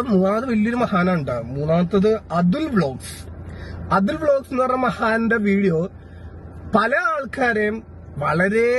മൂന്നാമത് വലിയൊരു മഹാനുണ്ട് മൂന്നാമത്തത് അതുൽ വ്ളോഗ്സ്. അതുൽ വ്ളോഗ്സ് എന്ന് പറഞ്ഞ മഹാന്റെ വീഡിയോ പല ആൾക്കാരെയും വളരെ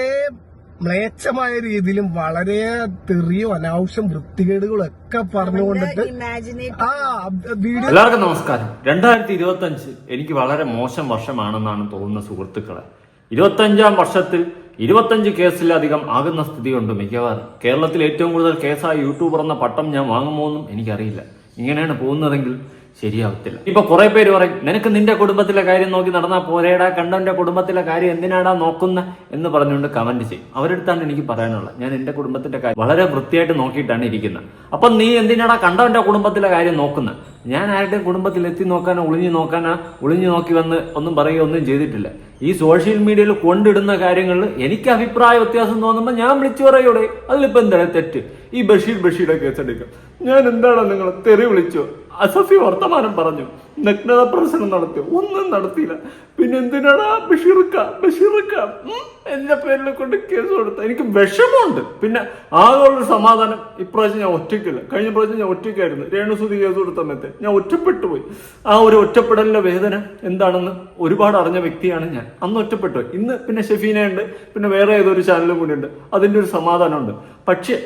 മ്ലേച്ഛമായ രീതിയിലും വളരെ തെറിയോ അനാവശ്യം വൃത്തികേടുകളും ഒക്കെ പറഞ്ഞുകൊണ്ടിട്ട് ഇമാജിനേറ്റ് ആ വീഡിയോ എല്ലാവർക്കും നമസ്കാരം. രണ്ടായിരത്തി ഇരുപത്തി അഞ്ച് എനിക്ക് വളരെ മോശം വർഷമാണെന്നാണ് തോന്നുന്ന സുഹൃത്തുക്കളെ. ഇരുപത്തഞ്ചാം വർഷത്തിൽ ഇരുപത്തഞ്ച് കേസിലധികം ആകുന്ന സ്ഥിതിയുണ്ട് മിക്കവാറും. കേരളത്തിൽ ഏറ്റവും കൂടുതൽ കേസായ യൂട്യൂബർ എന്ന പട്ടം ഞാൻ വാങ്ങുമോ എന്നും എനിക്കറിയില്ല. ഇങ്ങനെയാണ് പോകുന്നതെങ്കിൽ ശരിയാവത്തില്ല. ഇപ്പൊ കുറെ പേര് പറയും നിനക്ക് നിന്റെ കുടുംബത്തിലെ കാര്യം നോക്കി നടന്നാൽ പോരേടാ കണ്ടവന്റെ കുടുംബത്തിലെ കാര്യം എന്തിനാടാ നോക്കുന്ന? എന്ന് പറഞ്ഞുകൊണ്ട് കമന്റ് ചെയ്യും. അവരെടുത്താണ് എനിക്ക് പറയാനുള്ളത്. ഞാൻ എന്റെ കുടുംബത്തിന്റെ കാര്യം വളരെ വൃത്തിയായിട്ട് നോക്കിയിട്ടാണ് ഇരിക്കുന്നത്. അപ്പൊ നീ എന്തിനാടാ കണ്ടവന്റെ കുടുംബത്തിലെ കാര്യം നോക്കുന്നത് ഞാൻ ആരുടെ കുടുംബത്തിൽ എത്തി നോക്കാനോ ഒളിഞ്ഞു നോക്കാനോ ഒളിഞ്ഞു നോക്കി വന്ന് ഒന്നും പറയുകയോ ഒന്നും ചെയ്തിട്ടില്ല. ഈ സോഷ്യൽ മീഡിയയിൽ കൊണ്ടിടുന്ന കാര്യങ്ങളിൽ എനിക്ക് അഭിപ്രായ വ്യത്യാസം തോന്നുമ്പോൾ ഞാൻ വിളിച്ചു പറയൂടെ? അതിലിപ്പോ എന്താണ് തെറ്റ്? ഈ ബഷീർ കേസ് കേസെടുക്കാം ഞാൻ എന്താണ് നിങ്ങൾ തെറി വിളിച്ചോ അസഫി വർത്തമാനം പറഞ്ഞു. നഗ്നത പ്രശ്നം നടത്തി ഒന്നും നടത്തിയില്ല. പിന്നെ എന്തിനാടാ ബഷീർക്ക. ബഷീർക്ക എന്റെ പേരിൽ കൊണ്ട് കേസ് കൊടുത്ത എനിക്ക് വിഷമമുണ്ട്. പിന്നെ ആകെയുള്ളൊരു സമാധാനം ഇപ്രാവശ്യം ഞാൻ ഒറ്റയ്ക്കില്ല. കഴിഞ്ഞ പ്രാവശ്യം ഞാൻ ഒറ്റയ്ക്കായിരുന്നു. രേണുസുതി കേസ് കൊടുത്ത സമയത്ത് ഞാൻ ഒറ്റപ്പെട്ടു പോയി ആ ഒരു ഒറ്റപ്പെടലിന്റെ വേദന എന്താണെന്ന് ഒരുപാട് അറിഞ്ഞ വ്യക്തിയാണ് ഞാൻ. അന്ന് ഒറ്റപ്പെട്ടു ഇന്ന് പിന്നെ ഷെഫീനയുണ്ട്. പിന്നെ വേറെ ഏതൊരു ചാനലും കൂടി ഉണ്ട് അതിന്റെ ഒരു സമാധാനമുണ്ട്. പക്ഷേ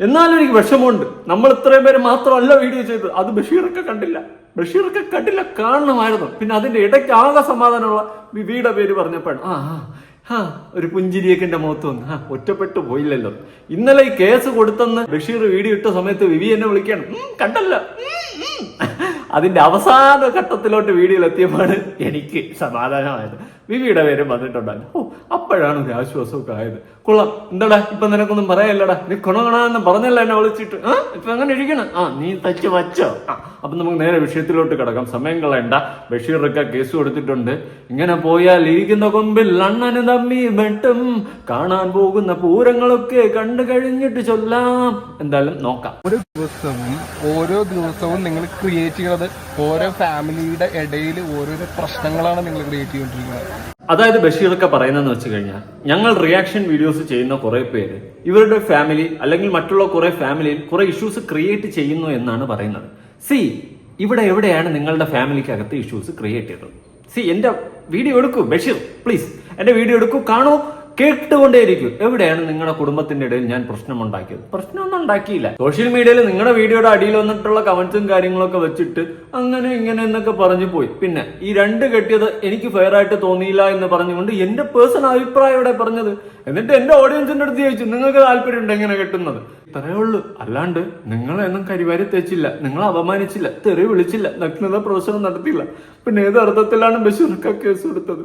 എന്നാലും എനിക്ക് വിഷമമുണ്ട്. നമ്മൾ ഇത്രയും പേര് മാത്രമല്ല വീഡിയോ ചെയ്തത്. അത് ബഷീറൊക്കെ കണ്ടില്ല. ബഷീറൊക്കെ കണ്ടില്ല കാണണമായിരുന്നു. പിന്നെ അതിന്റെ ഇടയ്ക്ക് ആകെ സമാധാനമുള്ള വിവിയുടെ പേര് പറഞ്ഞപ്പോൾ ആ ആ ഒരു പുഞ്ചിരിയൊക്കെ എന്റെ മുഖത്ത് വന്നു ആ ഒറ്റപ്പെട്ടു പോയില്ലല്ലോ. ഇന്നലെ ഈ കേസ് കൊടുത്തെന്ന് ബഷീർ വീഡിയോ ഇട്ട സമയത്ത് വിവി എന്നെ വിളിക്കണം കണ്ടല്ലോ കണ്ടല്ല. ഉം, ഉം." അതിന്റെ അവസാന ഘട്ടത്തിലോട്ട് വീഡിയോയിൽ എത്തിയപ്പോൾ എനിക്ക് സമാധാനമായത്. വിവിയുടെ പേര് വന്നിട്ടുണ്ടായിരുന്നു ഓ അപ്പോഴാണ് ഒരു ആശ്വാസമൊക്കെ ആയത്. കൊള്ളാം. എന്താടാ ഇപ്പൊ നിനക്കൊന്നും പറയല്ലടാ നീ കൊണകൊണാന്ന് പറഞ്ഞല്ല എന്നെ വിളിച്ചിട്ട്? ആ ഇപ്പൊ അങ്ങനെ ഇരിക്കണം. ആ നീ തച്ച് വച്ചോ. ആ അപ്പൊ നമുക്ക് നേരെ വിഷയത്തിലോട്ട് കിടക്കാം. സമയം കളയണ്ട. ബഷീറൊക്കെ കേസ് കൊടുത്തിട്ടുണ്ട്. ഇങ്ങനെ പോയാൽ ഇരിക്കുന്ന കൊമ്പിൽ അണ്ണന് തമ്മി വെട്ടും. കാണാൻ പോകുന്ന പൂരങ്ങളൊക്കെ കണ്ടു കഴിഞ്ഞിട്ട് ചൊല്ലാം. എന്തായാലും നോക്കാം. ഒരു ദിവസം ഓരോ ദിവസവും നിങ്ങൾ ക്രിയേറ്റ് ചെയ്യുന്നത് ഓരോ ഫാമിലിയുടെ ഇടയിൽ ഓരോരോ പ്രശ്നങ്ങളാണ് നിങ്ങൾ ക്രിയേറ്റ് ചെയ്തുകൊണ്ടിരിക്കുന്നത്. അതായത് ബഷീറൊക്കെ പറയുന്നതെന്ന് വെച്ച് കഴിഞ്ഞാൽ ഞങ്ങൾ റിയാക്ഷൻ വീഡിയോസ് ചെയ്യുന്ന കുറെ പേര് ഇവരുടെ ഫാമിലി അല്ലെങ്കിൽ മറ്റുള്ള കുറെ ഫാമിലിയിൽ കുറെ ഇഷ്യൂസ് ക്രിയേറ്റ് ചെയ്യുന്നു എന്നാണ് പറയുന്നത്. സി ഇവിടെ എവിടെയാണ് നിങ്ങളുടെ ഫാമിലിക്കകത്ത് ഇഷ്യൂസ് ക്രിയേറ്റ് ചെയ്തത്? സി എന്റെ വീഡിയോ എടുക്കൂ ബഷീർ പ്ലീസ് എന്റെ വീഡിയോ എടുക്കൂ കാണൂ. കേട്ടുകൊണ്ടേയിരിക്കും. എവിടെയാണ് നിങ്ങളുടെ കുടുംബത്തിന്റെ ഇടയിൽ ഞാൻ പ്രശ്നം ഉണ്ടാക്കിയത് പ്രശ്നമൊന്നും ഉണ്ടാക്കിയില്ല. സോഷ്യൽ മീഡിയയിൽ നിങ്ങളുടെ വീഡിയോയുടെ അടിയിൽ വന്നിട്ടുള്ള കമന്റ്സും കാര്യങ്ങളൊക്കെ വെച്ചിട്ട് അങ്ങനെ ഇങ്ങനെ എന്നൊക്കെ പറഞ്ഞു പോയി. പിന്നെ ഈ രണ്ട് കെട്ടിയത് എനിക്ക് ഫെയർ ആയിട്ട് തോന്നിയില്ല എന്ന് പറഞ്ഞുകൊണ്ട് എന്റെ പേഴ്സണൽ അഭിപ്രായം ഇവിടെ പറഞ്ഞത്? എന്നിട്ട് എന്റെ ഓഡിയൻസിന്റെ അടുത്ത് ചോദിച്ചു നിങ്ങൾക്ക് താല്പര്യം ഉണ്ട് എങ്ങനെ കെട്ടുന്നത്? ഇത്രയേ ഉള്ളൂ. അല്ലാണ്ട് നിങ്ങളെന്നും കരിവാരി തെച്ചില്ല. നിങ്ങളെ അപമാനിച്ചില്ല. തെറി വിളിച്ചില്ല. നഗ്നത പ്രവേശനം നടത്തിയില്ല. പിന്നെ ഏത് അർത്ഥത്തിലാണ് ബഷീർക്ക കേസ് കൊടുത്തത്?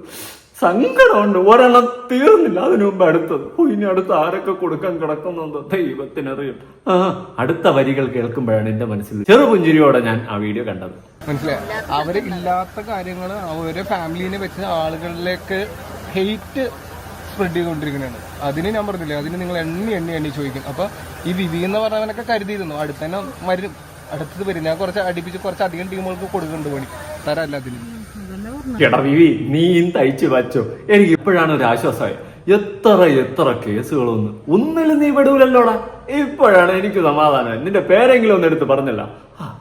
സങ്കടമുണ്ട്. ഒരെണ്ണം തീർന്നില്ല. അതിനു മുമ്പ് അടുത്തത്. ഓ ഇനി അടുത്ത ആരൊക്കെ കൊടുക്കാൻ കിടക്കുന്നുണ്ടോ? ദൈവത്തിനറിയും. ആ. അടുത്ത വരികൾ കേൾക്കുമ്പോഴാണ് എന്റെ മനസ്സിൽ ചെറുപുഞ്ചിരിയോടെ ഞാൻ ആ വീഡിയോ കണ്ടത്. മനസ്സിലായി? അവർ ഇല്ലാത്ത കാര്യങ്ങൾ അവരെ ഫാമിലിനെ വെച്ച് ആളുകളിലേക്ക് ഹെയ്റ്റ് സ്പ്രെഡ് ചെയ്തുകൊണ്ടിരിക്കുന്നതാണ് അതിന് ഞാൻ പറഞ്ഞില്ലേ അതിന് നിങ്ങൾ എണ്ണി എണ്ണി എണ്ണി ചോദിക്കും. അപ്പൊ ഈ വിവി എന്ന് പറഞ്ഞവനൊക്കെ കരുതിയിരുന്നു. അടുത്തന്നെ വരും. അടുത്തത് വരും. ഞാൻ കുറച്ച് അടിപ്പിച്ച് കുറച്ച് അധികം ടീമുകൾക്ക് കൊടുക്കുന്നുണ്ട് പണി. തരല്ല അതിന്. എടാ വിവി നീ തയ്ച്ചു വച്ചോ. എനിക്ക് ഇപ്പോഴാണ് ഒരു ആശ്വാസമായി. എത്ര എത്ര കേസുകളൊന്ന്. ഒന്നിലും നീ വിടൂലല്ലോടാ. ഇപ്പോഴാണ് എനിക്ക് സമാധാനം. നിന്റെ പേരെങ്കിലും ഒന്ന് എടുത്ത് പറഞ്ഞല്ല.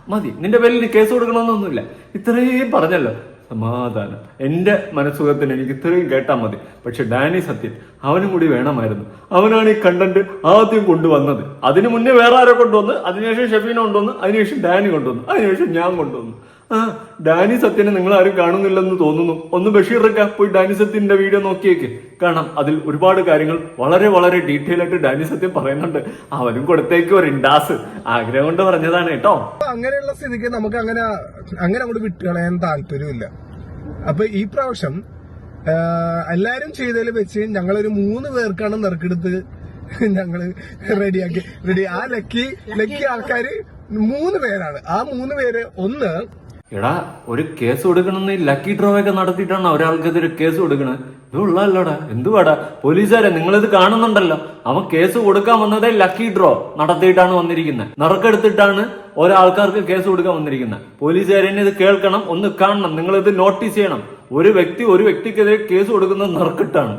മതി. നിന്റെ പേരിൽ കേസ് കൊടുക്കണമെന്നൊന്നുമില്ല. ഇത്രയും പറഞ്ഞല്ലോ. സമാധാനം. എന്റെ മനസ്സുഖത്തിന് എനിക്ക് ഇത്രയും കേട്ടാൽ മതി. പക്ഷെ ഡാനി സത്യൻ അവനും കൂടി വേണമായിരുന്നു. അവനാണ് ഈ കണ്ടന്റ് ആദ്യം കൊണ്ടുവന്നത്. അതിനു മുന്നേ വേറെ ആരോ കൊണ്ടുവന്ന് അതിനുശേഷം ഷെഫീന കൊണ്ടുവന്ന് അതിനുശേഷം ഡാനി കൊണ്ടുവന്നു അതിനുശേഷം ഞാൻ കൊണ്ടുവന്നു. ആ ഡാനി സത്യനെ നിങ്ങൾ ആരും കാണുന്നില്ലെന്ന് തോന്നുന്നു. ഒന്ന് ബഷീറൊക്കെ പോയി ഡാനി സത്യന്റെ വീഡിയോ നോക്കിയേക്ക്. കാണാം അതിൽ ഒരുപാട് കാര്യങ്ങൾ വളരെ വളരെ ഡീറ്റെയിൽ ആയിട്ട് ഡാനി സത്യം പറയുന്നുണ്ട്. അവനും കൊടുത്തേക്ക് ഒരു ഇൻഡാസ് ആഗ്രഹം കൊണ്ട് പറഞ്ഞതാണ് കേട്ടോ. അങ്ങനെയുള്ള സ്ഥിതിക്ക് നമുക്ക് അങ്ങനെ അങ്ങനെ അങ്ങോട്ട് വിട്ടുകളയാൻ താല്പര്യമില്ല. അപ്പൊ ഈ പ്രാവശ്യം എല്ലാരും ചെയ്തതിൽ വെച്ച് ഞങ്ങളൊരു മൂന്ന് പേർക്കാണ് നിറക്കെടുത്ത് ഞങ്ങൾ റെഡിയാക്കി റെഡി ആ ലക്കി ലക്കി ആൾക്കാര് മൂന്ന് പേരാണ്. ആ മൂന്ന് പേര് ഒന്ന് എടാ ഒരു കേസ് കൊടുക്കണമെന്ന് ലക്കി ഡ്രോ ഒക്കെ നടത്തിയിട്ടാണ് ഒരാൾക്കെതിരെ കേസ് കൊടുക്കണത് ഇത് ഉള്ളല്ലോടാ എന്തുവാടാ? പോലീസുകാരെ നിങ്ങളിത് കാണുന്നുണ്ടല്ലോ. അവൻ കേസ് കൊടുക്കാൻ വന്നതേ ലക്കി ഡ്രോ നടത്തിയിട്ടാണ് വന്നിരിക്കുന്നത് നറുക്കെടുത്തിട്ടാണ് ഒരാൾക്കാർക്ക് കേസ് കൊടുക്കാൻ വന്നിരിക്കുന്നത് പോലീസുകാരെ ഇത് കേൾക്കണം ഒന്ന് കാണണം. നിങ്ങൾ ഇത് നോട്ടീസ് ചെയ്യണം. ഒരു വ്യക്തി ഒരു വ്യക്തിക്കെതിരെ കേസ് കൊടുക്കുന്നത് നറുക്കിട്ടാണ്.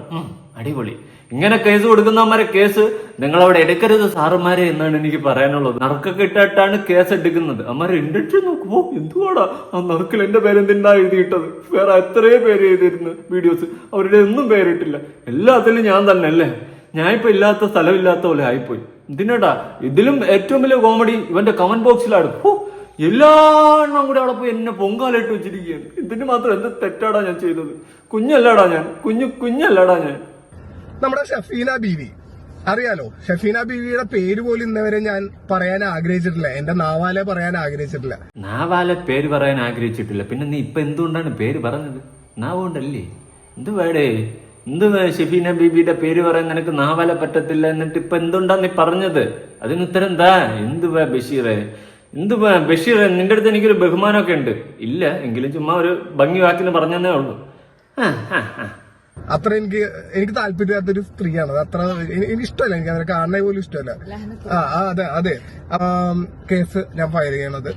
അടിപൊളി. ഇങ്ങനെ കേസ് കൊടുക്കുന്നവന്മാരെ കേസ് നിങ്ങൾ അവിടെ എടുക്കരുത് സാറുമാരെ എന്നാണ് എനിക്ക് പറയാനുള്ളത്. നറുക്കൊക്കെ ഇട്ടിട്ടാണ് കേസ് എടുക്കുന്നത്. അമ്മാരെ ഇൻഡക്ഷൻ നോക്കുമ്പോ എന്തുവാടാ? ആ നറുക്കിൽ എന്റെ പേര് എന്തിനാ എഴുതിയിട്ടത്? വേറെ എത്രയോ പേര് എഴുതിയിരുന്നു വീഡിയോസ്. അവരുടെ ഒന്നും പേരിട്ടില്ല. എല്ലാത്തിലും ഞാൻ തന്നെ അല്ലേ ഞാൻ ഇപ്പൊ ഇല്ലാത്ത സ്ഥലമില്ലാത്ത പോലെ ആയിപ്പോയി. എന്തിനാടാ? ഇതിലും ഏറ്റവും വലിയ കോമഡി ഇവന്റെ കമന്റ് ബോക്സിലാണ് ഓ എല്ലാണ്ണം കൂടെ അവിടെ പോയി എന്നെ പൊങ്കാലിട്ട് വെച്ചിരിക്കുകയാണ്. ഇതിന് മാത്രം എന്ത് തെറ്റാടാ ഞാൻ ചെയ്തത്? കുഞ്ഞല്ലടാ ഞാൻ. കുഞ്ഞു കുഞ്ഞല്ലടാ ഞാൻ. നമ്മുടെ ഷഫീന ബീവി. അറിയാലോ ഷഫീന ബീവിയുടെ പേര് പോലും ഇന്നവരെ ഞാൻ പറയാൻ ആഗ്രഹിച്ചിട്ടില്ല. എന്റെ നാവാലെ പറയാൻ ആഗ്രഹിച്ചിട്ടില്ല. നാവാലെ പേര് പറയാൻ ആഗ്രഹിച്ചിട്ടില്ല. പിന്നെ നീ ഇപ്പൊ എന്തുകൊണ്ടാണ് പേര് പറഞ്ഞത്? നാവുകൊണ്ടല്ലേ? എന്ത് വേടേ? എന്ത് ഷഫീന ബീബിയുടെ പേര് പറയാൻ നിനക്ക് നാവാല പറ്റത്തില്ല എന്നിട്ട് ഇപ്പൊ എന്തുണ്ടാ നീ പറഞ്ഞത്? അതിന് ഉത്തരം എന്താ എന്ത് വേ ബഷീറെ? എന്ത് ബഷീറെ നിന്റെ അടുത്ത് എനിക്കൊരു ബഹുമാനമൊക്കെ ഉണ്ട്. ഇല്ല എങ്കിലും ചുമ്മാ ഒരു ഭംഗി വാക്കിന് പറഞ്ഞതേ ഉള്ളൂ. ആ, ആ, ആ. അത്ര എനിക്ക് എനിക്ക് താല്പര്യമില്ലാത്തൊരു സ്ത്രീയാണ്. അത്ര എനിക്ക് ഇഷ്ടമല്ല. എനിക്ക് അതിനെ കാണുന്നത് പോലും ഇഷ്ടമല്ല. ആ അതെ അതെ. കേസ് ഞാൻ ഫയൽ ചെയ്യണത്.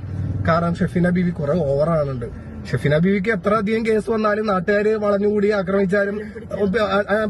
കാരണം ഷെഫീന ബീവി കുറെ ഓവറാണുണ്ട് ഷെഫീന ബീവിക്ക് എത്ര അധികം കേസ് വന്നാലും നാട്ടുകാര് വളഞ്ഞുകൂടി ആക്രമിച്ചാലും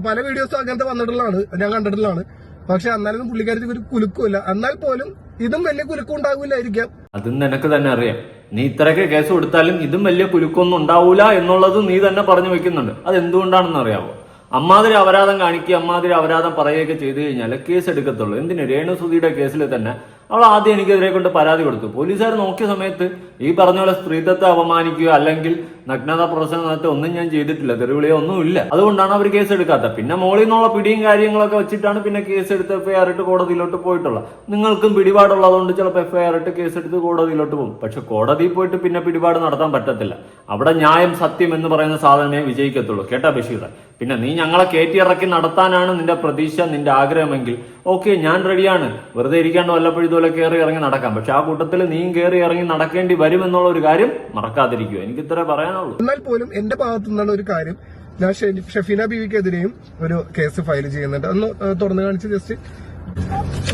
പല വീഡിയോസും അങ്ങനത്തെ വന്നിട്ടുള്ളതാണ്. ഞാൻ കണ്ടിട്ടുള്ളതാണ്. പക്ഷെ അന്നാലൊന്നും പുള്ളിക്കാരത്തിൽ ഒരു കുലുക്കുമില്ല. എന്നാൽ പോലും ഇതും വലിയ കുലുക്കം ഉണ്ടാവില്ലായിരിക്കാം. അതും നിനക്ക് തന്നെ അറിയാം. നീ ഇത്രയൊക്കെ കേസ് കൊടുത്താലും ഇതും വലിയ കുലുക്കൊന്നും ഉണ്ടാവൂല എന്നുള്ളത് നീ തന്നെ പറഞ്ഞു വെക്കുന്നുണ്ട്. അത് എന്തുകൊണ്ടാണെന്ന് അറിയാവോ? അമ്മാതിരി അപരാധം കാണിക്കുക അമ്മാതിരി അപരാധം പറയുകയൊക്കെ ചെയ്തു കഴിഞ്ഞാൽ കേസ് എടുക്കത്തുള്ളൂ. എന്തിന്? രേണുസുതിയുടെ കേസിൽ തന്നെ അവൾ ആദ്യം എനിക്കെതിരെ കൊണ്ട് പരാതി കൊടുത്തു. പോലീസുകാർ നോക്കിയ സമയത്ത് ഈ പറഞ്ഞ പോലെ സ്ത്രീത്വത്തെ അപമാനിക്കുക അല്ലെങ്കിൽ നഗ്നത നടത്തി ഒന്നും ഞാൻ ചെയ്തിട്ടില്ല തെരുവിളിയോ ഒന്നും ഇല്ല. അതുകൊണ്ടാണ് അവർ കേസ് എടുക്കാത്തത്. പിന്നെ മോളിൽ നിന്നുള്ള പിടിയും കാര്യങ്ങളൊക്കെ വെച്ചിട്ടാണ് പിന്നെ കേസ് എടുത്ത് എഫ്ഐആർ ഇട്ട് കോടതിയിലോട്ട് പോയിട്ടുള്ളത്. നിങ്ങൾക്കും പിടിപാടുള്ളതുകൊണ്ട് ചിലപ്പോൾ എഫ്ഐആർ ഇട്ട് കേസ് എടുത്ത് കോടതിയിലോട്ട് പോകും. പക്ഷെ കോടതിയിൽ പോയിട്ട് പിന്നെ പിടിപാട് നടത്താൻ പറ്റത്തില്ല. അവിടെ ന്യായം സത്യം എന്ന് പറയുന്ന സാധനമേ വിജയിക്കത്തുള്ളൂ. കേട്ടാ ബഷീർ പിന്നെ നീ ഞങ്ങളെ കയറ്റി ഇറക്കി നടത്താനാണ് നിന്റെ പ്രതീക്ഷ നിന്റെ ആഗ്രഹമെങ്കിൽ. ഓക്കെ ഞാൻ റെഡിയാണ് വെറുതെ ഇരിക്കാണ്ട് വല്ലപ്പോഴും ഇതുപോലെ കയറി ഇറങ്ങി നടക്കാം. പക്ഷെ ആ കൂട്ടത്തിൽ നീയും കയറി ഇറങ്ങി നടക്കേണ്ടി വരുമെന്നുള്ള ഒരു കാര്യം മറക്കാതിരിക്കുക. എനിക്ക് ഇത്ര പറയാനുള്ളൂ. എന്നാൽ പോലും എന്റെ ഭാഗത്തു നിന്നുള്ള ഒരു കാര്യം ഞാൻ ഷെഫീന ബീവിക്കെതിരെയും ഒരു കേസ് ഫയൽ ചെയ്യുന്നുണ്ട്. ഒന്ന് തുറന്നു കാണിച്ച് ജസ്റ്റ്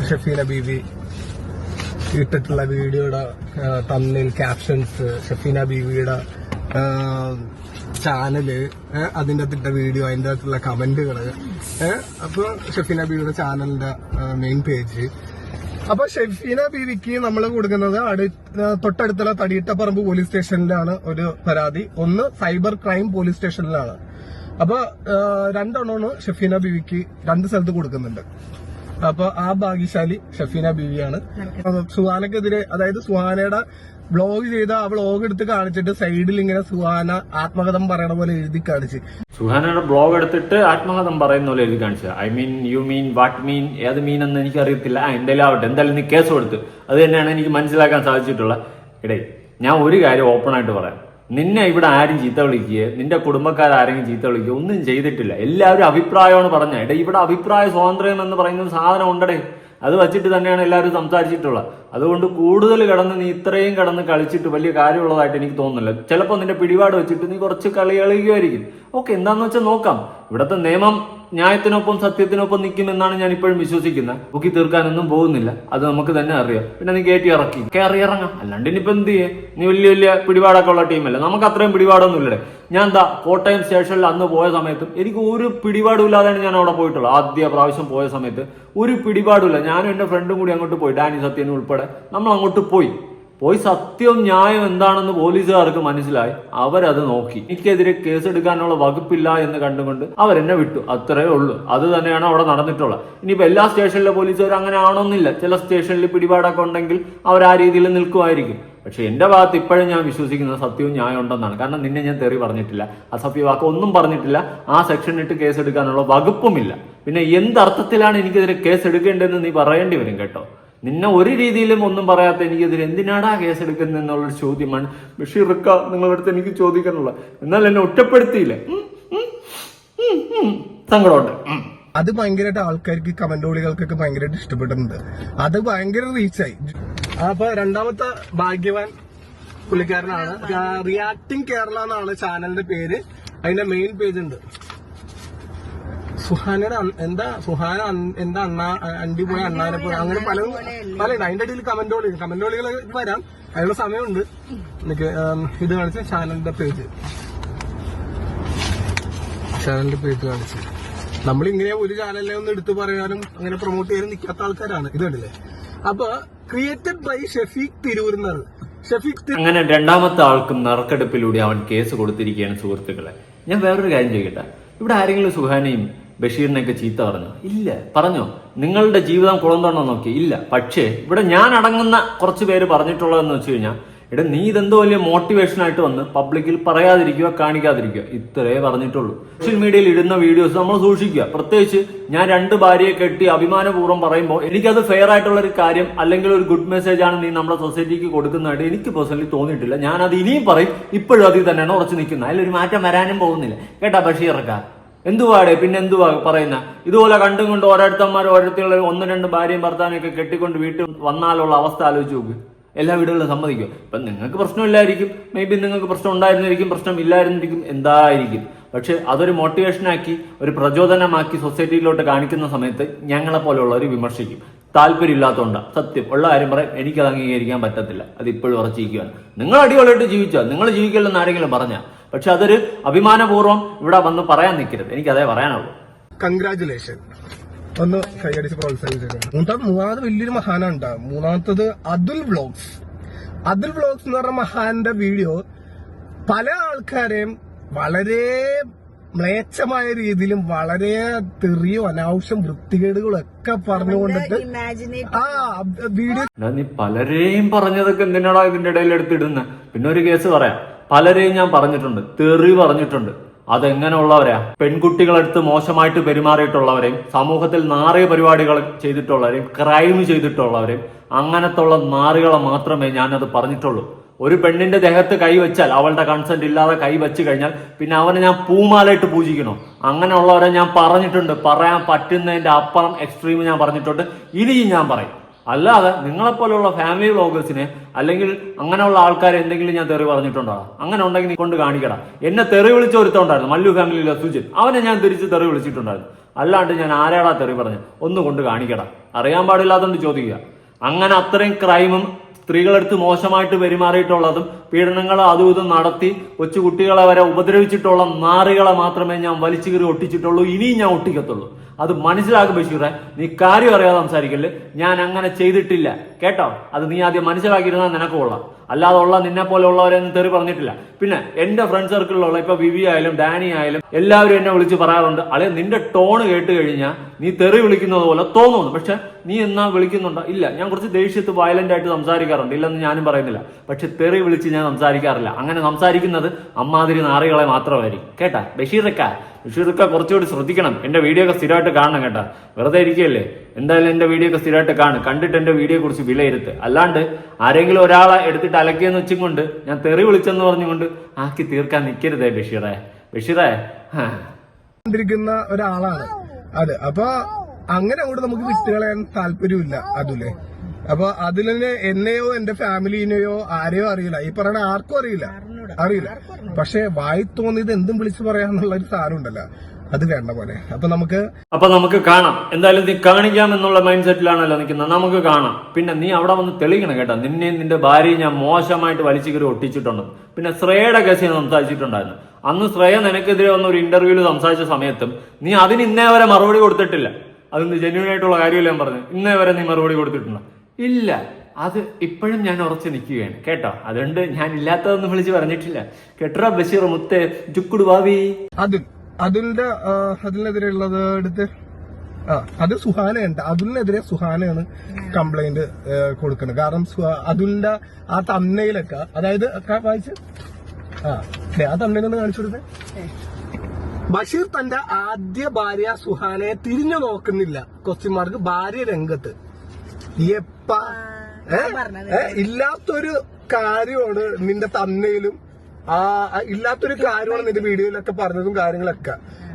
ഷെഫീന ബീവി ഇട്ടിട്ടുള്ള വീഡിയോയുടെ തമ്മിൽ ക്യാപ്ഷൻസ് ഷെഫീന ബീവിയുടെ ചാനൽ ഏഹ്, അതിന്റെ അകത്തിട്ട വീഡിയോ അതിന്റെ അകത്തുള്ള കമന്റുകൾ. അപ്പോൾ അപ്പൊ ഷെഫീന ബീവിയുടെ ചാനലിന്റെ മെയിൻ പേജ് അപ്പൊ ഷെഫീന ബീവിക്ക് നമ്മൾ കൊടുക്കുന്നത് തൊട്ടടുത്തുള്ള തടിയിട്ടപ്പറമ്പ് പോലീസ് സ്റ്റേഷനിലാണ് ഒരു പരാതി. ഒന്ന് സൈബർ ക്രൈം പോലീസ് സ്റ്റേഷനിലാണ്. അപ്പൊ രണ്ടെണ്ണമാണ് ഷെഫീന ബീവിക്ക് രണ്ട് സ്ഥലത്ത് കൊടുക്കുന്നുണ്ട്. അപ്പൊ ആ ഭാഗ്യശാലി ഷെഫീന ബീവിയാണ്. സുഹാനക്കെതിരെ അതായത് സുഹാനയുടെ ബ്ലോഗ് ചെയ്ത ആ ബ്ലോഗ് എടുത്ത് കാണിച്ചിട്ട് സൈഡിൽ ഇങ്ങനെ സുഹാന ആത്മകഥം പറയണ പോലെ എഴുതി കാണിച്ച്. സുഹാനയുടെ ബ്ലോഗ് എടുത്തിട്ട് ആത്മകഥം പറയുന്ന പോലെ എഴുതി കാണിച്ചത് I mean you mean what mean ഏത് മീൻ എന്ന് എനിക്ക് അറിയത്തില്ല ആ എന്തായാലും ആവട്ടെ. എന്തായാലും നീ കേസ് കൊടുത്ത്. അത് തന്നെയാണ് എനിക്ക് മനസ്സിലാക്കാൻ സാധിച്ചിട്ടുള്ള ഇടേ. ഞാൻ ഒരു കാര്യം ഓപ്പൺ ആയിട്ട് പറയാം. നിന്നെ ഇവിടെ ആരും ചീത്ത വിളിക്കുകയെ നിന്റെ കുടുംബക്കാർ ആരെങ്കിലും ചീത്ത വിളിക്കുകയോ ഒന്നും ചെയ്തിട്ടില്ല. എല്ലാവരും അഭിപ്രായമാണ് പറഞ്ഞത്. ഇവിടെ അഭിപ്രായ സ്വാതന്ത്ര്യം എന്ന് പറയുന്ന സാധനം ഉണ്ടടേ. അത് വച്ചിട്ട് തന്നെയാണ് എല്ലാവരും സംസാരിച്ചിട്ടുള്ളത്. അതുകൊണ്ട് കൂടുതൽ കിടന്ന് നീ ഇത്രയും കിടന്ന് കളിച്ചിട്ട് വലിയ കാര്യമുള്ളതായിട്ട് എനിക്ക് തോന്നുന്നില്ല. ചിലപ്പോൾ നിന്റെ പിടിപാട് വെച്ചിട്ട് നീ കുറച്ച് കളി കളിക്കുമായിരിക്കും. ഓക്കെ എന്താണെന്ന് വെച്ചാൽ നോക്കാം. ഇവിടുത്തെ നിയമം ന്യായത്തിനൊപ്പം സത്യത്തിനൊപ്പം നിൽക്കുമെന്നാണ് ഞാൻ ഇപ്പോഴും വിശ്വസിക്കുന്നത്. പൊക്കി തീർക്കാനൊന്നും പോകുന്നില്ല. അത് നമുക്ക് തന്നെ അറിയാം. പിന്നെ നീ കയറ്റി ഇറക്കി. കയറി ഇറങ്ങാം. അല്ലാണ്ട് ഇനിയിപ്പോൾ എന്ത് ചെയ്യേ? നീ വലിയ വലിയ പിടിപാടൊക്കെ ഉള്ള ടീമല്ല നമുക്ക് അത്രയും പിടിപാടൊന്നും ഇല്ലടേ ഞാൻ എന്താ കോട്ടയം സ്റ്റേഷനിൽ അന്ന് പോയ സമയത്ത് എനിക്ക് ഒരു പിടിപാടും ഇല്ലാതെയാണ് ഞാൻ അവിടെ പോയിട്ടുള്ളത്. ആദ്യ പ്രാവശ്യം പോയ സമയത്ത് ഒരു പിടിപാടുമില്ല. ഞാനും എന്റെ ഫ്രണ്ടും കൂടി അങ്ങോട്ട് പോയി ഡാനി സത്യനും ഉൾപ്പെടെ. നമ്മൾ അങ്ങോട്ട് പോയി. പോയി സത്യവും ന്യായം എന്താണെന്ന് പോലീസുകാർക്ക് മനസ്സിലായി. അവരത് നോക്കി. എനിക്കെതിരെ കേസെടുക്കാനുള്ള വകുപ്പില്ല എന്ന് കണ്ടുകൊണ്ട് അവരെന്നെ വിട്ടു. അത്രേ ഉള്ളൂ. അത് തന്നെയാണ് അവിടെ നടന്നിട്ടുള്ളത്. ഇനിയിപ്പോ എല്ലാ സ്റ്റേഷനിലെ പോലീസുകാർ അങ്ങനെ ആണോന്നില്ല ചില സ്റ്റേഷനിൽ പിടിപാടൊക്കെ ഉണ്ടെങ്കിൽ അവർ ആ രീതിയിൽ നിൽക്കുമായിരിക്കും. പക്ഷെ എന്റെ ഭാഗത്ത് ഇപ്പോഴും ഞാൻ വിശ്വസിക്കുന്നത് സത്യവും ന്യായം ഉണ്ടെന്നാണ്. കാരണം നിന്നെ ഞാൻ തെറി പറഞ്ഞിട്ടില്ല. അസഭ്യവാക്ക് ഒന്നും പറഞ്ഞിട്ടില്ല. ആ സെക്ഷൻ ഇട്ട് കേസ് എടുക്കാനുള്ള വകുപ്പുമില്ല. പിന്നെ എന്തർത്ഥത്തിലാണ് എനിക്കെതിരെ കേസ് എടുക്കേണ്ടതെന്ന് നീ പറയേണ്ടി വരും കേട്ടോ. നിന്നെ ഒരു രീതിയിലും ഒന്നും പറയാത്ത എനിക്കെതിരെ എന്തിനാടാ കേസ് എടുക്കുന്നത് എന്നുള്ളൊരു ചോദ്യമാണ് ബഷീർക്ക നിങ്ങളുടെ അടുത്ത് എനിക്ക് ചോദിക്കാനുള്ള എന്നാൽ എന്നെ ഒറ്റപ്പെടുത്തിയില്ലേ. സങ്കടമുണ്ട്. അത് ഭയങ്കരമായിട്ട് ആൾക്കാർക്ക് കമന്റോളികൾക്കൊക്കെ ഭയങ്കരമായിട്ട് ഇഷ്ടപ്പെടുന്നുണ്ട് അത് ഭയങ്കര റീച്ചായി അപ്പൊ രണ്ടാമത്തെ ഭാഗ്യവാൻ പുള്ളിക്കാരനാണ്. റിയാക്ടിങ് കേരള എന്നാണ് ചാനലിന്റെ പേര്. അതിന്റെ മെയിൻ പേജ് ഉണ്ട്. സുഹാനയുടെ എന്താ? സുഹാന എന്താ അണ്ണ അണ്ടി പോയ അണ്ണാനെ പോയ അങ്ങനെ പല പല അതിന്റെ ഇടയിൽ കമന്റോളികൾ കമന്റോളികൾ വരാം. അതിനുള്ള സമയമുണ്ട്. എനിക്ക് ഇത് കാണിച്ച ചാനലിന്റെ പേജ് ചാനലിന്റെ പേജ് കാണിച്ചു. നമ്മളിങ്ങനെ ഒരു ചാനലിനെ ഒന്ന് എടുത്തു പറയാനും അങ്ങനെ പ്രൊമോട്ട് ചെയ്യാനും നിൽക്കാത്ത ആൾക്കാരാണ്. ഇത് കണ്ടില്ലേ? അപ്പൊ ക്രിയേറ്റഡ് ബൈ ഷെഫീഖ് തിരൂർ എന്നാണ്. ഷെഫീഖ് അങ്ങനെ രണ്ടാമത്തെ ആൾക്കും നറുക്കെടുപ്പിലൂടെ അവൻ കേസ് കൊടുത്തിരിക്കുകയാണ് സുഹൃത്തുക്കളെ. ഞാൻ വേറൊരു കാര്യം ചോദിക്കട്ടെ? ഇവിടെ ആരെങ്കിലും സുഹാനയും ബഷീറിനെയൊക്കെ ചീത്ത പറഞ്ഞു? ഇല്ല. പറഞ്ഞോ? നിങ്ങളുടെ ജീവിതം കുളം തോണ്ടോ നോക്കി. ഇല്ല. പക്ഷേ ഇവിടെ ഞാൻ അടങ്ങുന്ന കുറച്ച് പേര് പറഞ്ഞിട്ടുള്ളതെന്ന് വെച്ച് കഴിഞ്ഞാൽ എടാ നീ ഇതെന്തോ വലിയ മോട്ടിവേഷൻ ആയിട്ട് വന്ന് പബ്ലിക്കിൽ പറയാതിരിക്കുക കാണിക്കാതിരിക്കുക. ഇത്രേ പറഞ്ഞിട്ടുള്ളൂ. സോഷ്യൽ മീഡിയയിൽ ഇടുന്ന വീഡിയോസ് നമ്മൾ സൂക്ഷിക്കുക. പ്രത്യേകിച്ച് ഞാൻ രണ്ട് ഭാര്യയെ കെട്ടി അഭിമാനപൂർവം പറയുമ്പോൾ എനിക്കത് ഫെയർ ആയിട്ടുള്ള ഒരു കാര്യം അല്ലെങ്കിൽ ഒരു ഗുഡ് മെസ്സേജ് ആണ് നീ നമ്മുടെ സൊസൈറ്റിക്ക് കൊടുക്കുന്നതായിട്ട് എനിക്ക് പേഴ്സണലി തോന്നിയിട്ടില്ല. ഞാൻ അത് ഇനിയും പറയും. ഇപ്പോഴും അതിൽ തന്നെയാണ് ഉറച്ചു നിൽക്കുന്നത്. അതിലൊരു മാറ്റം വരാനും പോകുന്നില്ല. കേട്ടാ ബഷീറക്കാർ എന്തുവാടെ? പിന്നെ എന്തുവാ പറയുന്ന? ഇതുപോലെ കണ്ടും കൊണ്ട് ഓരോരുത്തന്മാർ ഓരോരുത്തരുടെ ഒന്ന് രണ്ട് ഭാര്യയും ഭർത്താവിനെയൊക്കെ കെട്ടിക്കൊണ്ട് വീട്ടിൽ വന്നാലുള്ള അവസ്ഥ ആലോചിച്ച് നോക്ക്. എല്ലാ വീടുകളിലും സമ്മതിക്കും. ഇപ്പം നിങ്ങൾക്ക് പ്രശ്നമില്ലായിരിക്കും. മേ ബി നിങ്ങൾക്ക് പ്രശ്നം ഉണ്ടായിരുന്നിരിക്കും പ്രശ്നം ഇല്ലായിരുന്നിരിക്കും എന്തായിരിക്കും? പക്ഷെ അതൊരു മോട്ടിവേഷനാക്കി ഒരു പ്രചോദനമാക്കി സൊസൈറ്റിയിലോട്ട് കാണിക്കുന്ന സമയത്ത് ഞങ്ങളെ പോലുള്ളവർ വിമർശിക്കും. താല്പര്യമില്ലാത്തതുകൊണ്ട് സത്യം. ഉള്ള കാര്യം പറയും എനിക്കത് അംഗീകരിക്കാൻ പറ്റത്തില്ല. അത് ഇപ്പോഴും ഉറച്ചിരിക്കുകയാണ് നിങ്ങൾ അടിപൊളിയായിട്ട് ജീവിച്ചോ? നിങ്ങൾ ജീവിക്കില്ലെന്ന് ആരെങ്കിലും പറഞ്ഞാൽ പക്ഷെ അതൊരു അഭിമാനപൂർവം ഇവിടെ വന്ന് പറയാൻ നിൽക്കരുത്. എനിക്കതേ പറയാനുള്ളൂ. കൺഗ്രാചുലേഷൻ ഒന്ന് കൈയടിച്ച് പ്രോത്സാഹിപ്പിച്ചേക്കാം മൂന്നാമത് മൂന്നാമത് വലിയൊരു മഹാനാണ് മഹാനുണ്ട് മൂന്നാമത്തത് അതുൽ വ്ളോഗ്സ് അതുൽ വ്ളോഗ്സ് എന്ന് പറഞ്ഞ മഹാന്റെ വീഡിയോ പല ആൾക്കാരെയും വളരെ മ്ലേച്ഛമായ രീതിയിലും വളരെ തെറിയോ അനാവശ്യം വൃത്തികേടുകളും ഒക്കെ പറഞ്ഞുകൊണ്ടിട്ട് ഇമാജിനേറ്റ് ആ വീഡിയോ നീ പലരെയും പറഞ്ഞതൊക്കെ എന്തിനാടാ ഇതിന്റെ ഇടയിൽ എടുത്തിടുന്നത് പിന്നെ ഒരു കേസ് പറയാം. പലരെയും ഞാൻ പറഞ്ഞിട്ടുണ്ട്. തെറി പറഞ്ഞിട്ടുണ്ട്. അതെങ്ങനെയുള്ളവരാ? പെൺകുട്ടികളെടുത്ത് മോശമായിട്ട് പെരുമാറിയിട്ടുള്ളവരെയും സമൂഹത്തിൽ നാറിയ പരിപാടികൾ ചെയ്തിട്ടുള്ളവരെയും ക്രൈം ചെയ്തിട്ടുള്ളവരെയും അങ്ങനത്തുള്ള നാറുകളെ മാത്രമേ ഞാനത് പറഞ്ഞിട്ടുള്ളൂ. ഒരു പെണ്ണിന്റെ ദേഹത്ത് കൈ വെച്ചാൽ അവളുടെ കൺസെന്റ് ഇല്ലാതെ കൈ വെച്ച് കഴിഞ്ഞാൽ പിന്നെ അവനെ ഞാൻ പൂമാലയിട്ട് പൂജിക്കണോ അങ്ങനെയുള്ളവരെ ഞാൻ പറഞ്ഞിട്ടുണ്ട്. പറയാൻ പറ്റുന്നതിന്റെ അപ്പുറം എക്സ്ട്രീം ഞാൻ പറഞ്ഞിട്ടുണ്ട്. ഇനിയും ഞാൻ പറയും. അല്ലാതെ നിങ്ങളെപ്പോലുള്ള ഫാമിലി വ്ളോഗേഴ്സിനെ അല്ലെങ്കിൽ അങ്ങനെയുള്ള ആൾക്കാരെ എന്തെങ്കിലും ഞാൻ തെറി പറഞ്ഞിട്ടുണ്ടോ? അങ്ങനെ ഉണ്ടെങ്കിൽ നീ കൊണ്ട് കാണിക്കടാ. എന്നെ തെറി വിളിച്ച ഒരുത്തോണ്ടായിരുന്നു മല്ലു ഫാമിലിയിലെ സുജിൻ അവനെ ഞാൻ തിരിച്ച് തെറി വിളിച്ചിട്ടുണ്ടായിരുന്നു. അല്ലാണ്ട് ഞാൻ ആരാടാ തെറി പറഞ്ഞു ഒന്ന് കൊണ്ട് കാണിക്കടാ. അറിയാൻ പാടില്ലാത്തതുകൊണ്ട് ചോദിക്കുക. അങ്ങനെ അത്രയും ക്രൈമും സ്ത്രീകളെടുത്ത് മോശമായിട്ട് പെരുമാറിയിട്ടുള്ളതും പീഡനങ്ങൾ അതും ഇതും നടത്തി കൊച്ചു കുട്ടികളെ വരെ ഉപദ്രവിച്ചിട്ടുള്ള നാറികളെ മാത്രമേ ഞാൻ വലിച്ചു കീറി ഒട്ടിച്ചിട്ടുള്ളൂ ഇനിയും ഞാൻ ഒട്ടിക്കത്തുള്ളൂ. അത് മനസ്സിലാക്കും ബഷീറെ നീ കാര്യം അറിയാതെ സംസാരിക്കല്ലേ? ഞാൻ അങ്ങനെ ചെയ്തിട്ടില്ല. കേട്ടോ? അത് നീ ആദ്യം മനസ്സിലാക്കിയിരുന്നാൽ നിനക്ക് കൊള്ളാം. അല്ലാതെ ഉള്ള നിന്നെ പോലെ ഉള്ളവരെ ഒന്നും തെറി പറഞ്ഞിട്ടില്ല. പിന്നെ എന്റെ ഫ്രണ്ട് സർക്കിളിലുള്ള ഇപ്പൊ വിവി ആയാലും ഡാനി ആയാലും എല്ലാവരും എന്നെ വിളിച്ച് പറയാറുണ്ട് അല്ലെ നിന്റെ ടോണ് കേട്ട് കഴിഞ്ഞാൽ നീ തെറി വിളിക്കുന്നത് പോലെ തോന്നുന്നു. പക്ഷെ നീ എന്നാ വിളിക്കുന്നുണ്ടോ? ഇല്ല ഞാൻ കുറച്ച് ദേഷ്യത്ത് വയലന്റ് ആയിട്ട് സംസാരിക്കാറുണ്ട്. ഇല്ലെന്ന് ഞാനും പറയുന്നില്ല. പക്ഷെ തെറി വിളിച്ച് ഞാൻ സംസാരിക്കാറില്ല. അങ്ങനെ സംസാരിക്കുന്നത് അമ്മാതിരി നാറികളെ മാത്രമായിരിക്കും. കേട്ടാ? ബഷീറക്ക ബഷീറക്ക കുറച്ചുകൂടി ശ്രദ്ധിക്കണം. എന്റെ വീഡിയോ ഒക്കെ സ്ഥിരമായിട്ട് കാണണം കേട്ടാ. വെറുതെ ഇരിക്കുകയല്ലേ? എന്തായാലും എന്റെ വീഡിയോ ഒക്കെ സ്ഥിരമായിട്ട് കാണും. കണ്ടിട്ട് എന്റെ വീഡിയോ കുറിച്ച് വിലയിരുത്ത്. അല്ലാണ്ട് ആരെങ്കിലും ഒരാളെ എടുത്തിട്ട് അലക്കിയെന്ന് വെച്ചും കൊണ്ട് ഞാൻ തെറി വിളിച്ചെന്ന് പറഞ്ഞുകൊണ്ട് ആക്കി തീർക്കാൻ നിൽക്കരുതേ ബഷീറെ. ബഷീറേ ഹാ. ഒരാളാണ്. അതെ. അപ്പൊ അങ്ങനെ അങ്ങോട്ട് നമുക്ക് വിട്ടുകളയാൻ താല്പര്യമില്ല അതുലെ. അപ്പൊ അതിൽ തന്നെ എന്നെയോ എന്റെ ഫാമിലിനെയോ ആരെയോ അറിയില്ല. ഈ പറയണ ആർക്കും അറിയില്ല. അറിയില്ല. പക്ഷെ വായി തോന്നിയത് എന്തും വിളിച്ചു പറയാന്നുള്ള ഒരു സാധനം ഉണ്ടല്ലോ അത് വേണ്ട പോലെ അപ്പൊ നമുക്ക് അപ്പൊ നമുക്ക് കാണാം. എന്തായാലും നീ കാണിക്കാം എന്നുള്ള മൈൻഡ് സെറ്റിലാണല്ലോ നിൽക്കുന്നത്. നമുക്ക് കാണാം. പിന്നെ നീ അവിടെ വന്ന് തെളിയിക്കണം കേട്ടോ. നിന്നെയും നിന്റെ ഭാര്യയും ഞാൻ മോശമായിട്ട് വലിച്ചു കയറി ഒട്ടിച്ചിട്ടുണ്ട്. പിന്നെ ശ്രേയയുടെ കേസ് ഞാൻ സംസാരിച്ചിട്ടുണ്ടായിരുന്നു. അന്ന് ശ്രേയ നിനക്കെതിരെ വന്ന ഒരു ഇന്റർവ്യൂവിൽ സംസാരിച്ച സമയത്തും നീ അതിന് ഇന്നേ വരെ മറുപടി കൊടുത്തിട്ടില്ല. അതിന് ജെന്യൂൻ ആയിട്ടുള്ള കാര്യമല്ല ഞാൻ പറഞ്ഞു ഇന്നേ വരെ നീ മറുപടി കൊടുത്തിട്ടുണ്ടോ ഇല്ല. അത് ഇപ്പോഴും ഞാൻ ഉറച്ചു നിൽക്കുകയാണ്. കേട്ടോ? അതുകൊണ്ട് ഞാൻ ഇല്ലാത്തതൊന്നും വിളിച്ച് പറഞ്ഞിട്ടില്ല. കേട്ടോ ബഷീർ മുത്തേ ചുക്കുടു ഭാവി. അതുൽ അതുലിന്റെ ആ, അതിനെതിരെയുള്ളത് എടുത്ത് ആ അത് സുഹാനയുണ്ട്. അതുലിനെതിരെ സുഹാനയാണ് കംപ്ലൈന്റ് കൊടുക്കുന്നത്. കാരണം അതുലിന്റെ ആ തന്നയിലൊക്കെ അതായത് വായിച്ച്? ആ ആ തന്നയിലൊന്ന് കാണിച്ചു കൊടുത്തേ. ബഷീർ തന്റെ ആദ്യ ഭാര്യ സുഹാനയെ തിരിഞ്ഞു നോക്കുന്നില്ല. ക്വസ്റ്റ്യൻ മാർക്ക് ഭാര്യ രംഗത്ത്. എപ്പ? ഇല്ലാത്തൊരു കാര്യമാണ് നിന്റെ തന്നയിലും ആ ഇല്ലാത്തൊരു കാര്യമാണ് നിന്റെ വീഡിയോയിലൊക്കെ പറഞ്ഞതും കാര്യങ്ങളൊക്കെ.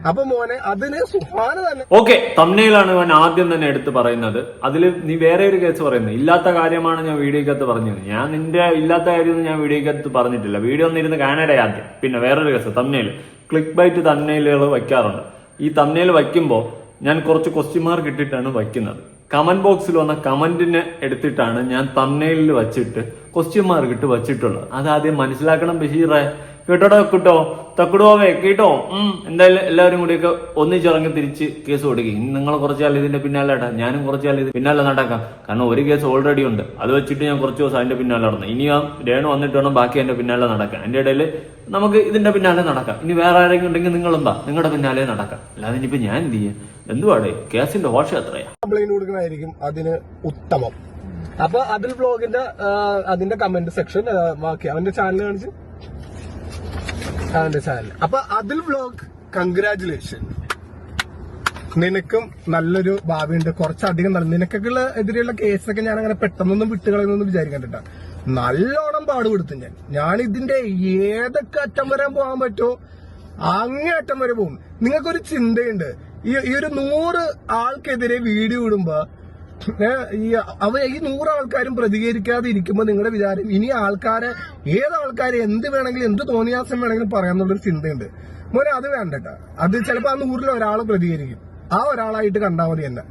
അപ്പൊ മോനെ അതിന് സുഹാന തന്നെ ഓക്കെ തമ്നയിലാണ് ഇവൻ ആദ്യം തന്നെ എടുത്ത് പറയുന്നത്. അതിൽ നീ വേറെ ഒരു കേസ് പറയുന്നത് ഇല്ലാത്ത കാര്യമാണ് ഞാൻ വീഡിയോക്കകത്ത് പറഞ്ഞത്. ഞാൻ നിന്റെ ഇല്ലാത്ത കാര്യമൊന്നും ഞാൻ വീഡിയോക്കകത്ത് പറഞ്ഞിട്ടില്ല. വീഡിയോ ഒന്നിരുന്ന് കാണാടേ ആദ്യം. പിന്നെ വേറൊരു കേസ് തമ്നയിൽ ക്ലിക്ക് ബൈറ്റ് തന്നയിലുകൾ വയ്ക്കാറുണ്ട്. ഈ തന്നയിൽ വയ്ക്കുമ്പോൾ ഞാൻ കുറച്ച് ക്വസ്റ്റ്യൻ മാർക്ക് ഇട്ടിട്ടാണ് വയ്ക്കുന്നത്. കമന്റ് ബോക്സിൽ വന്ന കമന്റിനെ എടുത്തിട്ടാണ് ഞാൻ തമ്മനയിൽ വച്ചിട്ട് ക്വസ്റ്റ്യൻ മാർക്ക് ഇട്ട് വച്ചിട്ടുള്ളത്. അത് ആദ്യം മനസ്സിലാക്കണം ബഷീറെ. കേട്ടോടോ കിട്ടോ തക്കുടുവേ കേട്ടോ? ഉം എന്തായാലും എല്ലാവരും കൂടിയൊക്കെ ഒന്നിച്ചിറങ്ങി തിരിച്ച് കേസ് കൊടുക്കും. ഇനി നിങ്ങൾ കുറച്ചാൽ ഇതിന്റെ പിന്നാലെ ഇടാം. ഞാനും കുറച്ചാൽ ഇത് പിന്നാലെ നടക്കാം. കാരണം ഒരു കേസ് ഓൾറെഡി ഉണ്ട്. അത് വെച്ചിട്ട് ഞാൻ കുറച്ച് ദിവസം അതിന്റെ പിന്നാലെ നടന്നു. ഇനി ആ രേണു വന്നിട്ട് വേണം ബാക്കി എന്റെ പിന്നാലെ നടക്കാം എന്റെ ഇടയിൽ നമുക്ക് ഇതിന്റെ പിന്നാലെ നടക്കാം. ഇനി വേറെ ആരെങ്കിലും ഉണ്ടെങ്കിൽ നിങ്ങളെന്താ നിങ്ങളുടെ പിന്നാലെ നടക്കാം. അല്ലാതെ ഇനിയിപ്പോ ഞാൻ എന്ത് ചെയ്യാം? എന്തുവാടെ? കേസിന്റെ വാഷ എത്രയാ അതിന് ഉത്തമം. അപ്പൊ അതിൽ ബ്ലോഗിന്റെ അതിന്റെ കമന്റ് സെക്ഷൻ ബാക്കി. അവന്റെ ചാനൽ കാണിച്ച്? അവന്റെ ചാനൽ അപ്പൊ അതിൽ ബ്ലോഗ് കൺഗ്രാചുലേഷൻ നിനക്കും നല്ലൊരു ഭാവിയുണ്ട്. കുറച്ചധികം നല്ല നിനക്കൊക്കെയുള്ള എതിരെയുള്ള കേസൊക്കെ ഞാൻ അങ്ങനെ പെട്ടെന്നൊന്നും വിട്ടുകളയൊന്നും വിചാരിക്കണ്ടിട്ട നല്ലോണം പാടുപെടുത്തും ഞാൻ ഞാൻ ഇതിന്റെ ഏതൊക്കെ അറ്റം വരാൻ പോകാൻ പറ്റുമോ അങ്ങേ അറ്റം വരെ പോകും. നിങ്ങൾക്കൊരു ചിന്തയുണ്ട്. ഈ ഈ ഒരു നൂറ് ആൾക്കെതിരെ വീഡിയോ ഇടുമ്പോ ഈ അവ ഈ നൂറ് ആൾക്കാരും പ്രതികരിക്കാതെ ഇരിക്കുമ്പോ നിങ്ങളുടെ വിചാരം ഇനി ആൾക്കാരെ ഏത് ആൾക്കാരെ എന്ത് വേണമെങ്കിലും എന്ത് തോന്നിയാസം വേണമെങ്കിലും പറയാന്നുള്ളൊരു ചിന്തയുണ്ട്. മോനെ അത് വേണ്ടട്ട. അത് ചിലപ്പോ ആ നൂറിൽ ഒരാൾ പ്രതികരിക്കും. ആ ഒരാളായിട്ട് കണ്ടാൽ മതി എന്നെ.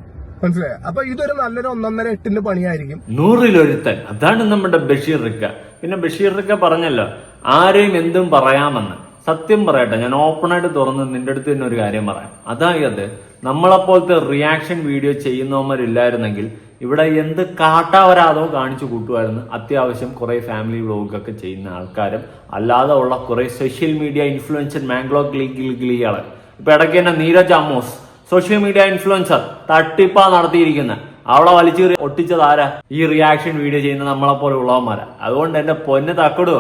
മനസ്സിലായോ? അപ്പൊ ഇതൊരു നല്ലൊരു ഒന്നൊന്നര എട്ടിന്റെ പണിയായിരിക്കും. നൂറിലൊരുത്തൻ. അതാണ് നമ്മുടെ ബഷീർ റിക്ക. പിന്നെ ബഷീറൊക്കെ റിക്ക പറഞ്ഞല്ലോ ആരെയും എന്തും പറയാമെന്ന്. സത്യം പറയട്ടെ ഞാൻ ഓപ്പണായിട്ട് തുറന്ന് നിന്റെ അടുത്ത് തന്നെ ഒരു കാര്യം പറയാം. അതായത് നമ്മളെപ്പോലത്തെ റിയാക്ഷൻ വീഡിയോ ചെയ്യുന്നവന്മാരില്ലായിരുന്നെങ്കിൽ ഇവിടെ എന്ത് കാട്ടാവരാതോ കാണിച്ചു കൂട്ടുമായിരുന്നു അത്യാവശ്യം കുറെ ഫാമിലി വ്ളോഗൊക്കെ ചെയ്യുന്ന ആൾക്കാരും അല്ലാതെ ഉള്ള കുറെ സോഷ്യൽ മീഡിയ ഇൻഫ്ലുവൻസർ മാംഗ്ലോ ഗ്ലികൾ ഇപ്പൊ ഇടയ്ക്ക് തന്നെ Neeraj Amos social media influencer തട്ടിപ്പാ നടത്തിയിരിക്കുന്നത് അവളെ വലിച്ചു ഒട്ടിച്ചത് ആരാ? ഈ റിയാക്ഷൻ വീഡിയോ ചെയ്യുന്ന നമ്മളെ പോലെ ഉള്ളവന്മാരാ. അതുകൊണ്ട് എന്റെ പൊന്ന് തക്കടോ.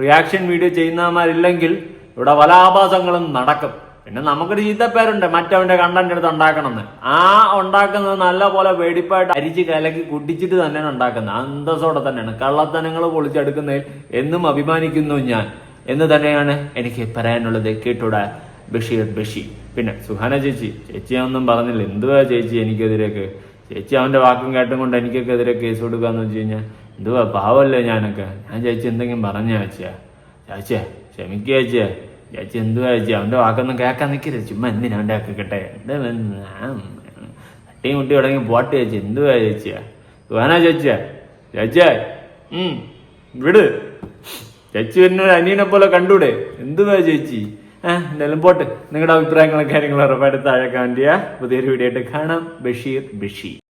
റിയാക്ഷൻ വീഡിയോ ചെയ്യുന്നവന്മാരില്ലെങ്കിൽ ഇവിടെ പല ആഭാസങ്ങളും നടക്കും. പിന്നെ നമുക്കൊരു ചീത്തപ്പേരുണ്ട് മറ്റവന്റെ കണ്ടന്റ് എടുത്ത് ഉണ്ടാക്കണമെന്ന്. ആ ഉണ്ടാക്കുന്നത് നല്ല പോലെ വെടിപ്പായിട്ട് അരിച്ച് കലക്കി കുടിച്ചിട്ട് തന്നെയാണ് ഉണ്ടാക്കുന്നത്. അന്തസ്സോടെ തന്നെയാണ്. കള്ളത്തനങ്ങൾ പൊളിച്ചെടുക്കുന്നതിൽ എന്നും അഭിമാനിക്കുന്നു ഞാൻ. എന്ന് തന്നെയാണ് എനിക്ക് പറയാനുള്ളത്. കേട്ടൂടെ ബഷീർ ബഷീർ പിന്നെ സുഹാന ചേച്ചി ചേച്ചി ഒന്നും പറഞ്ഞില്ല. എന്തുവാ ചേച്ചി എനിക്കെതിരേക്ക് ചേച്ചി അവന്റെ വാക്കും കേട്ടും കൊണ്ട് എനിക്കൊക്കെ എതിരെ കേസ് കൊടുക്കാന്ന് വെച്ച് കഴിഞ്ഞാൽ എന്തുവാ പാവല്ലേ ഞാനൊക്കെ? ഞാൻ ചേച്ചി എന്തെങ്കിലും പറഞ്ഞ ചേച്ചിയാ? ചേച്ചിയെ ക്ഷമിക്കുക ചേച്ചിയെ. ചേച്ചി എന്തുവാ ചേച്ചി? അവന്റെ വാക്കൊന്നും കേൾക്കാൻ നിൽക്കരുത് ചുമ്മാ എന്തിനാ അവന്റെ ആക്കിക്കട്ടെ കിട്ടെ? മുട്ടി തുടങ്ങി പോട്ടെ ചേച്ചി. എന്തുവാ ചേച്ചിയാ? സുഹാന ചേച്ചിയാ? ചേച്ചിയാ വിട്. ചേച്ചി പിന്നെ അനിയനെ പോലെ കണ്ടൂടെ? എന്തുവാ ചേച്ചി? എന്തായാലും പോട്ട്. നിങ്ങളുടെ അഭിപ്രായങ്ങളും കാര്യങ്ങളും ഉറപ്പായിട്ട് താഴെ ചെയ്യുക പുതിയൊരു വീഡിയോ ആയിട്ട് കാണാം. ബഷീർ ബഷീർ.